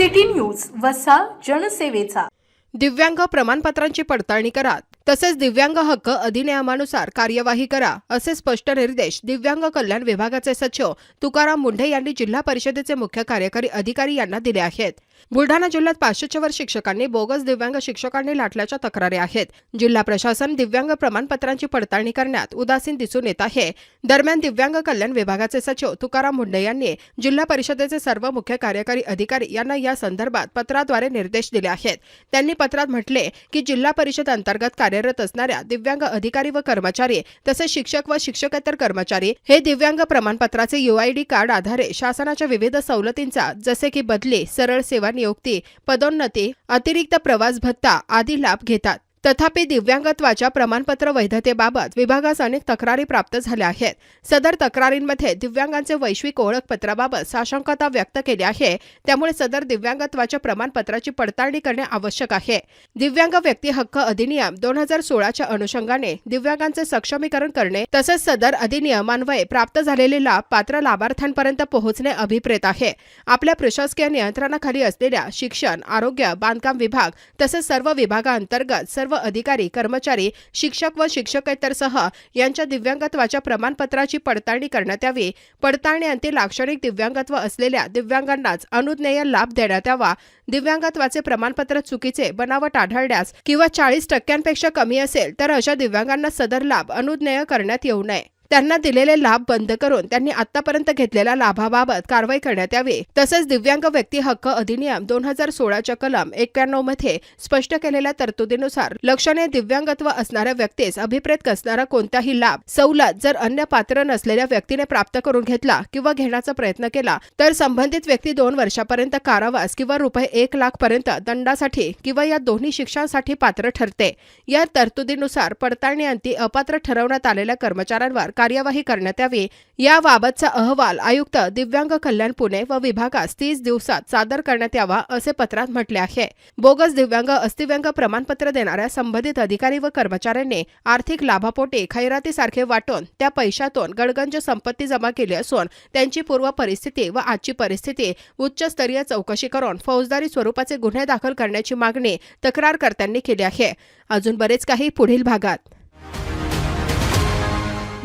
City news वसा जनसेवेचा. दिव्यांग प्रमाणपत्रांची पडताळणी करा. तसेच दिव्यांग हक्क अधिनियमानुसार कार्यवाही करा असे स्पष्ट निर्देश दिव्यांग कल्याण विभागाचे सचिव तुकाराम मुंढे यांनी जिल्हा परिषदेचे मुख्य कार्यकारी अधिकारी यांना दिले आहेत. बुलढाणा जिल्ह्यात पाचशेच्या वर शिक्षकांनी बोगस दिव्यांग शिक्षकांनी लाटल्याच्या तक्रारी आहेत. जिल्हा प्रशासन दिव्यांग प्रमाणपत्रांची पडताळणी करण्यात उदासीन दिसून येत आहे. दरम्यान दिव्यांग कल्याण विभागाचे सचिव तुकाराम मुंडे यांनी जिल्हा परिषदेचे सर्व मुख्य कार्यकारी अधिकारी यांना या संदर्भात पत्राद्वारे निर्देश दिले आहेत. त्यांनी पत्रात म्हटले की जिल्हा परिषद अंतर्गत कार्यरत असणाऱ्या दिव्यांग अधिकारी व कर्मचारी तसेच शिक्षक व शिक्षकेतर कर्मचारी हे दिव्यांग प्रमाणपत्राचे युआयडी कार्ड आधारे शासनाच्या विविध सवलतींचा जसे की बदली सरळ सेवा नियुक्ती पदोन्नती अतिरिक्त प्रवास भत्ता आदी लाभ घेतात. तथापि दिव्यांगत्वाच्या प्रमाणपत्र वैधतेबाबत विभागास अनेक तक्रारी प्राप्त झाल्या आहेत. सदर तक्रारींमध्ये दिव्यांगांचे वैश्विक ओळखपत्राबाबत साशंकता व्यक्त केली आहे. त्यामुळे सदर दिव्यांगत्वाच्या प्रमाणपत्राची पडताळणी करणे आवश्यक आहे. दिव्यांग व्यक्ती हक्क अधिनियम दोन हजार सोळाच्या अनुषंगाने दिव्यांगांचे सक्षमीकरण करणे तसेच सदर अधिनियमान्वये प्राप्त झालेले लाभ पात्र लाभार्थ्यांपर्यंत पोहोचणे अभिप्रेत आहे. आपल्या प्रशासकीय नियंत्रणाखाली असलेल्या शिक्षण आरोग्य बांधकाम विभाग तसेच सर्व विभागांतर्गत सर्व अधिकारी कर्मचारी शिक्षक व शिक्षकेतरसह यांच्या दिव्यांगत्वाच्या प्रमाणपत्राची पडताळणी करण्यात यावी. पडताळणीअंती लाक्षणिक दिव्यांगत्व असलेल्या दिव्यांगांनाच अनुज्ञेय लाभ देण्यात यावा. दिव्यांगत्वाचे प्रमाणपत्र चुकीचे बनावट आढळल्यास किंवा चाळीस टक्क्यांपेक्षा कमी असेल तर अशा दिव्यांगांना सदर लाभ अनुज्ञेय करण्यात येऊ नये. त्यांना दिलेले लाभ बंद करून त्यांनी आतापर्यंत घेतलेल्या लाभाबाबत कारवाई करण्यात यावी. तसेच दिव्यांग व्यक्ती हक्क अधिनियम दोन हजार सोळाच्या कलम एक्क्याण्णवमध्ये स्पष्ट केलेल्या तरतुदीनुसार लक्षणे दिव्यांगत्व असणाऱ्या व्यक्तीस अभिप्रेत कसणारा कोणताही लाभ सवलत जर अन्य पात्र नसलेल्या व्यक्तीने प्राप्त करून घेतला किंवा घेण्याचा प्रयत्न केला तर संबंधित व्यक्ती दोन वर्षापर्यंत कारावास किंवा रुपये एक लाख पर्यंत दंडासाठी किंवा या दोन्ही शिक्षांसाठी पात्र ठरते. या तरतुदीनुसार पडताळणीअंती अपात्र ठरवण्यात आलेल्या कर्मचाऱ्यांवर कार्यवाही करण्यात यावी. याबाबतचा अहवाल आयुक्त दिव्यांग कल्याण पुणे व विभागास तीस दिवसात सादर करण्यात यावा असे पत्रात म्हटले आहे. बोगस दिव्यांग अस्थिव्यांग प्रमाणपत्र देणाऱ्या संबंधित अधिकारी व कर्मचाऱ्यांनी आर्थिक लाभापोटी खैरातीसारखे वाटून त्या पैशातून गडगंज संपत्ती जमा केली असून त्यांची पूर्व परिस्थिती व आजची परिस्थिती उच्चस्तरीय चौकशी करून फौजदारी स्वरूपाचे गुन्हे दाखल करण्याची मागणी तक्रारकर्त्यांनी केली आहे. अजून बरेच काही पुढील भागात.